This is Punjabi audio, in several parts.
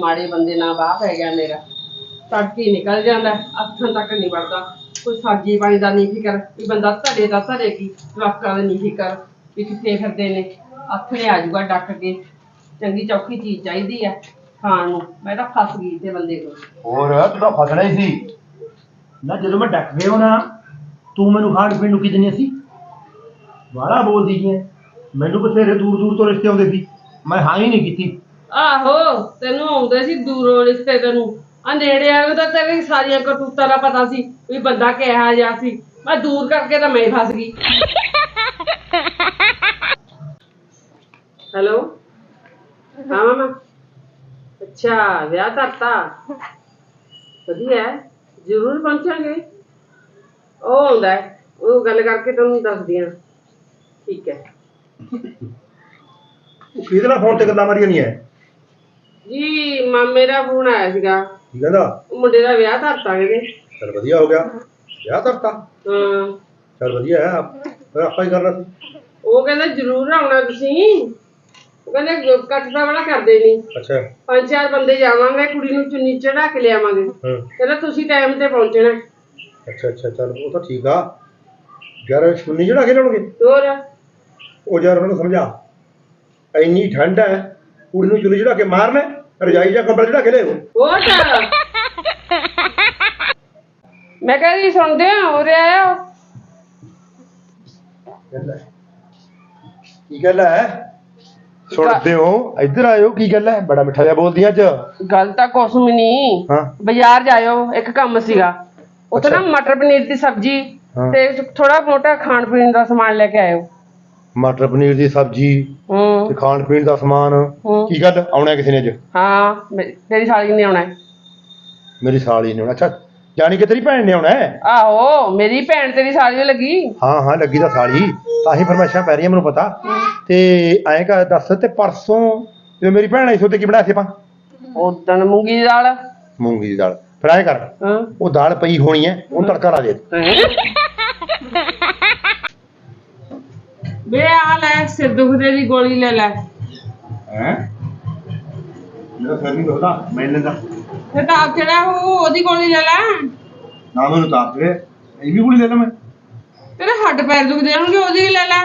ਮਾੜੇ ਬੰਦੇ ਨਾਲ ਬਾਹ ਪੈ ਗਿਆ ਮੇਰਾ। ਤੜਕੀ ਨਿਕਲ ਜਾਂਦਾ, ਅੱਖਾਂ ਤੱਕ ਨਹੀਂ ਵੜਦਾ। ਕੋਈ ਸਬਜ਼ੀ ਪਾਣੀ ਦਾ ਨਹੀਂ ਫਿਕਰ ਵੀ ਬੰਦਾ ਧੜੇ ਦਾ ਧੜੇ ਕੀ, ਜਵਾਕਾਂ ਦਾ ਨਹੀਂ ਫਿਕਰ ਵੀ ਕਿੱਥੇ ਫਿਰਦੇ ਨੇ। ਆਥਣੇ ਆ ਜਾਊਗਾ ਡੱਕ ਕੇ। ਚੰਗੀ ਚੌਖੀ ਚੀਜ਼ ਚਾਹੀਦੀ ਆ ਖਾਣ ਨੂੰ। ਮੈਂ ਤਾਂ ਫਸ ਗਈ ਤੇ ਬੰਦੇ ਕੋਲ। ਹੋਰ, ਤੂੰ ਤਾਂ ਫਸਣਾ ਹੀ ਸੀ। ਨਾ ਜਦੋਂ ਮੈਂ ਡੱਕ ਗਿਆ ਨਾ ਤੂੰ ਮੈਨੂੰ ਖਾਣ ਪੀਣ ਨੂੰ ਕੀ ਦਿੰਦੀ ਸੀ? ਬਾਹਲਾ ਬੋਲਦੀ ਸੀ। ਮੈਨੂੰ ਬਥੇਰੇ ਦੂਰ ਦੂਰ ਤੋਂ ਰਿਸ਼ਤੇ ਆਉਂਦੇ ਸੀ। ਮੈਂ ਹਾਂ ਹੀ ਨਹੀਂ ਕੀਤੀ। ਆਹੋ ਤੈਨੂੰ ਆਉਂਦੇ ਸੀ ਦੂਰੋਂ ਰਿਸ਼ਤੇ ਤੈਨੂੰ। ਆ ਨੇੜੇ ਆਏ ਤਾਂ ਤੇਰੀ ਸਾਰੀਆਂ ਕਰਤੂਤਾਂ ਦਾ ਪਤਾ ਸੀ ਵੀ ਬੰਦਾ ਕਿਹਾ ਜਿਹਾ ਸੀ। ਮੈਂ ਦੂਰ ਕਰਕੇ ਤਾਂ ਮੈਂ ਹੀ ਫਸ ਗਈ। ਹੈਲੋ? ਹਾਂ ਮਾਮਾ। ਅੱਛਾ ਵਿਆਹ ਕਰਤਾ। ਵਧੀਆ ਹੈ। ਜ਼ਰੂਰ ਪਹੁੰਚਾਂਗੇ। ਉਹ ਆਉਂਦਾ ਹੈ, ਉਹ ਗੱਲ ਕਰਕੇ ਤੁਹਾਨੂੰ ਦੱਸਦੀ ਹਾਂ। ਠੀਕ ਹੈ। ਉਹ ਕਿਹਦੇ ਨਾਲ ਫੋਨ ਤੇ ਗੱਲਾਂ ਮਾਰੀਆਂ ਨਹੀਂ ਐ ਜੀ ਮਾਮੇ ਦਾ ਫੋਨ ਆਇਆ ਸੀਗਾ। ਕੀ ਕਹਿੰਦਾ ਮੁੰਡੇ ਦਾ ਵਿਆਹ ਕਰਤਾ ਕਹਿੰਦੇ ਚਲ ਵਧੀਆ ਹੋ ਗਿਆ। ਵਿਆਹ ਕਰਤਾ ਹਾਂ। ਚਲ ਵਧੀਆ ਹੈ ਫਿਰ ਆਪਾਂ ਹੀ ਕਰਨਾ ਸੀ? ਉਹ ਕਹਿੰਦਾ ਜ਼ਰੂਰ ਆਉਣਾ ਤੁਸੀਂ। ਉਹ ਕਹਿੰਦੇ ਕੱਟਦਾ ਵਾਲਾ ਕਰਦੇ ਨਹੀਂ ਅੱਛਾ। ਪੰਜ ਚਾਰ ਬੰਦੇ ਜਾਵਾਂਗੇ ਕੁੜੀ ਨੂੰ ਚੁੰਨੀ ਚੜਾ ਕੇ ਲਿਆਵਾਂਗੇ। ਹਾਂ। ਕਹਿੰਦਾ ਤੁਸੀਂ ਟਾਈਮ ਤੇ ਪਹੁੰਚਣਾ। ਅੱਛਾ ਅੱਛਾ ਚਲ ਉਹ ਤਾਂ ਠੀਕ ਆ। ਯਾਰ ਸੁਣੀ ਜਿਹੜਾ ਖੇਲਣਗੇ ਹੋਰ? ਉਹ ਯਾਰ ਉਹਨਾਂ ਸਮਝਾ। ਇੰਨੀ ਠੰਡ ਹੈ ਕੁੜੀ ਨੂੰ ਚੁੱਲ੍ਹੇ ਚੜਾ ਕੇ ਮਾਰਨਾ ਹੈ, ਰਜਾਈ ਜਾਂ ਕੰਬਲ ਚੜਾ ਕੇ ਲਿਆਓ ਹੋਰ ਮੈਂ ਕਹਿੰਦੀ ਸੁਣਦੇ ਹੋ ਉਰੇ ਆਇਓ ਕੀ ਗੱਲ ਹੈ? ਸੁਣਦੇ ਹੋ? ਇੱਧਰ ਆਇਓ ਕੀ ਗੱਲ ਹੈ? ਬੜਾ ਮਿੱਠਾ ਜਿਹਾ ਬੋਲਦੀ ਅੱਜ। ਗੱਲ ਤਾਂ ਕੁਛ ਵੀ ਨਹੀਂ ਹਾਂ। ਬਾਜ਼ਾਰ ਜਾਇਓ ਇੱਕ ਕੰਮ ਸੀਗਾ। ਉੱਥੇ ਨਾ ਅੱਛਾ। ਮਟਰ ਪਨੀਰ ਦੀ ਸਬਜ਼ੀ ਹਾਂ। ਤੇ ਥੋੜਾ ਮੋਟਾ ਖਾਣ ਪੀਣ ਦਾ ਸਮਾਨ ਲੈ ਕੇ ਆਇਓ। ਮਟਰ ਪਨੀਰ ਦੀ ਸਬਜ਼ੀ ਤੇ ਹੂੰ ਖਾਣ ਪੀਣ ਦਾ ਸਮਾਨ। ਹੂੰ। ਕੀ ਗੱਲ? ਆਉਣਾ ਕਿਸੇ ਨੇ ਅੱਜ? ਹਾਂ ਮੇ- ਤੇਰੀ ਸਾਲੀ ਨੇ ਆਉਣਾ? ਹੈ ਮੇਰੀ ਸਾਲੀ ਨੇ ਆਉਣਾ। ਅੱਛਾ ਜਾਣੀ ਕਿ ਤੇਰੀ ਭੈਣ ਨੇ ਆਉਣਾ ਹੈ? ਆਹੋ ਮੇਰੀ ਭੈਣ ਤੇਰੀ ਸਾਲੀ ਨੂੰ ਲੱਗੀ। ਹਾਂ ਹਾਂ ਲੱਗੀ ਤਾਂ ਸਾਲੀ। ਤਾਂ ਹੀ ਫਰਮਾਇਸ਼ਾਂ ਪੈ ਰਹੀਆਂ ਮੈਨੂੰ ਪਤਾ। ਤੇ ਐਂ ਕਾ ਦੱਸ ਤੇ ਪਰਸੋਂ ਜਦੋਂ ਮੇਰੀ ਭੈਣ ਆਈ ਸੀ ਉਹਤੇ ਕੀ ਬਣਾਇਆ ਸੀ ਆਪਾਂ? ਉਦਣ ਮੂੰਗੀ ਦੀ ਦਾਲ। ਮੂੰਗੀ ਦੀ ਦਾਲ। ਫਿਰ ਐਂ ਕਰ ਹਾਂ। ਉਹ ਦਾਲ ਪਈ ਹੋਣੀ ਹੈ ਉਹਨੂੰ ਤੜਕਾ ਲਾ ਦੇ। ਲੈ ਸਿਰ ਦੁਖਦੇ ਦੀ ਗੋਲੀ ਲੈ ਲੈ। ਹੈ? ਮੇਰਾ ਸਿਰ ਨਹੀਂ ਦੁਖਦਾ ਮੈਂ ਲੈਂਦਾ ਤੇ ਤਾਂ ਜਿਹੜਾ ਉਹ ਉਹਦੀ ਗੋਲੀ ਲੈ ਲੈ। ਨਾ ਮੈਨੂੰ ਤਾਪ ਦੇ ਇਹ ਵੀ ਗੋਲੀ ਲੈ ਲਾਂ ਮੈਂ। ਤੇਰੇ ਹੱਡ ਪੈਰ ਦੁਖਦੇ ਹੋਣਗੇ ਉਹਦੀ ਲੈ ਲੈ।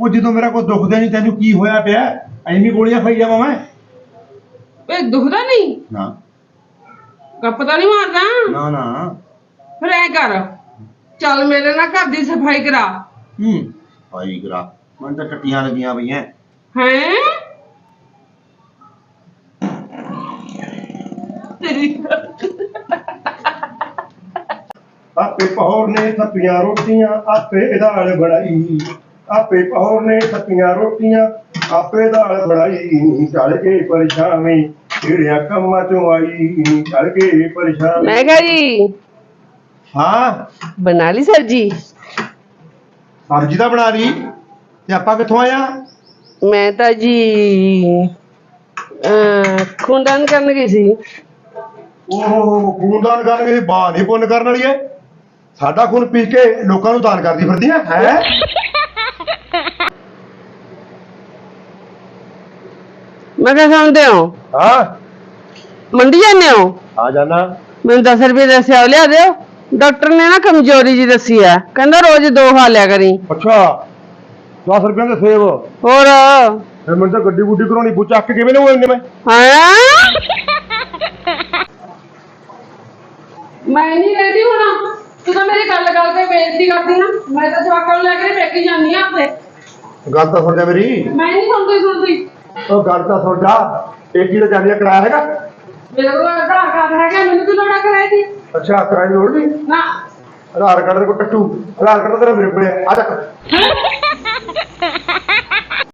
ਉਹ ਜਦੋਂ ਮੇਰਾ ਕੋਈ ਦੁਖਦਾ ਨਹੀਂ ਤੈਨੂੰ ਕੀ ਹੋਇਆ ਪਿਆ? ਐਵੇਂ ਗੋਲੀਆਂ ਖਾਈ ਜਾਵਾਂ ਮੈਂ। ਵੇ ਦੁਖਦਾ ਨਹੀਂ? ਨਾ। ਗੱਪ ਤਾਂ ਨਹੀਂ ਮਾਰਦਾ? ਨਾ ਨਾ। ਫਿਰ ਐ ਕਰ ਚੱਲ ਮੇਰੇ ਨਾਲ ਘਰ ਦੀ ਸਫ਼ਾਈ ਕਰਾ। ਹੂੰ ਭਾਈ ਗਰਾ ਮਨ ਤਾਂ ਟੱਟੀਆਂ ਲੱਗੀਆਂ ਪਈਆਂ। ਹੈ ਤੇਰੀ ਆਪੇ ਪਹੌਰ ਨੇ ਥੱਪੀਆਂ ਰੋਟੀਆਂ ਆਪੇ ਦਾਲ ਬਣਾਈ। ਆਪੇ ਪਹੌਰ ਨੇ ਥੱਪੀਆਂ ਰੋਟੀਆਂ ਆਪੇ ਦਾਲ ਬਣਾਈ। ਚੱਲ ਕੇ ਪਰਛਾਵੇਂ ਜਿਹੜਿਆ ਕੰਮਾਂ ਚੋਂ ਆਈ। ਚੱਲ ਕੇ ਪਰਛਾਵੇਂ ਮੈਂ ਕਿਹਾ ਜੀ ਹਾਂ। ਬਣਾ ਲਈ ਸਬਜੀ? ਸਬਜ਼ੀ ਤਾਂ ਬਣਾ ਲਈ। ਤੇ ਆਪਾਂ ਕਿੱਥੋਂ ਆਇਆ ਮੈਂ ਤਾਂ ਜੀ ਅਹ ਖੂਨਦਾਨ ਕਰਨ ਗਈ ਸੀ। ਉਹ ਖੂਨਦਾਨ ਕਰਨ ਕੇ ਬਾਹ ਨਹੀਂ ਪੁੰਨ ਕਰਨ ਵਾਲੀ ਐ। ਸਾਡਾ ਖੂਨ ਪੀ ਕੇ ਲੋਕਾਂ ਨੂੰ ਦਾਨ ਕਰਦੀ ਫਿਰਦੀ ਐ ਹੈ? ਮੈਂ ਕਿਹਾ ਸੁਣਦੇ ਹੋ? ਹਾਂ। ਮੰਡੀ ਜਾਂਦੇ ਹੋ? ਆ ਜਾਣਾ ਮੈਨੂੰ 10 ਰੁਪਏ ਦੇ ਸਿਆਉ ਲਿਆ ਦਿਓ। ਡਾਕਟਰ ਨੇ ਨਾ ਕਮਜ਼ੋਰੀ ਜੀ ਦੱਸੀ ਆ ਕਹਿੰਦਾ ਰੋਜ਼ ਦੋ ਖਾ ਲਿਆ ਕਰੀ। ਅੱਛਾ। 10 ਰੁਪਏ ਦੇ ਸੇਬ। ਹੋਰ? ਫਿਰ ਮੈਨੂੰ ਤਾਂ ਗੱਡੀ ਗੁੱਡੀ ਕਰਾਉਣੀ ਬੂ ਚੱਕ ਕਿਵੇਂ ਲਊਂ ਇੰਨੇ ਮੈਂ? ਹਾਂ? ਮੈਂ ਨਹੀਂ ਰਹਿੰਦੀ ਹੁਣ। ਤੂੰ ਤਾਂ ਮੇਰੀ ਗੱਲ ਗੱਲ ਤੇ ਬੇਇੱਜ਼ਤੀ ਕਰਦੀ ਨਾ ਮੈਂ ਤਾਂ ਜਵਾਕਾਂ ਨੂੰ ਲੈ ਕੇ ਪੇਕੀ ਜਾਂਦੀ ਆ ਆਪੇ ਗੱਲ ਤਾਂ ਸੁਣ ਜਾ ਮੇਰੀ। ਮੈਂ ਨਹੀਂ ਸੁਣਦੀ ਸੁਣਦੀ। ਉਹ ਗੱਲ ਤਾਂ ਸੁਣ ਜਾ। ਇੱਕ ਹੀ ਤਾਂ ਜਾਂਦੀ ਕਰਾਇਆ ਹੈਗਾ। ਮੇਰੇ ਕੋਲ ਘੜਾ ਘਾਟ ਹੈਗਾ ਮੈਨੂੰ ਕੀ ਲੋੜਾ ਕਰਾਈ ਦੀ? ਅੱਛਾ ਕਰਾਈ ਲੋੜ ਨਹੀਂ ਨਾ। ਆਧਾਰ ਕਾਰਡ ਦੇ ਕੋਲ ਟੱਟੂ। ਆਧਾਰ ਕਾਰਡ ਤੇਰਾ ਮੇਰੇ ਕੋਲ ਹੈ। ਆ ਜਾ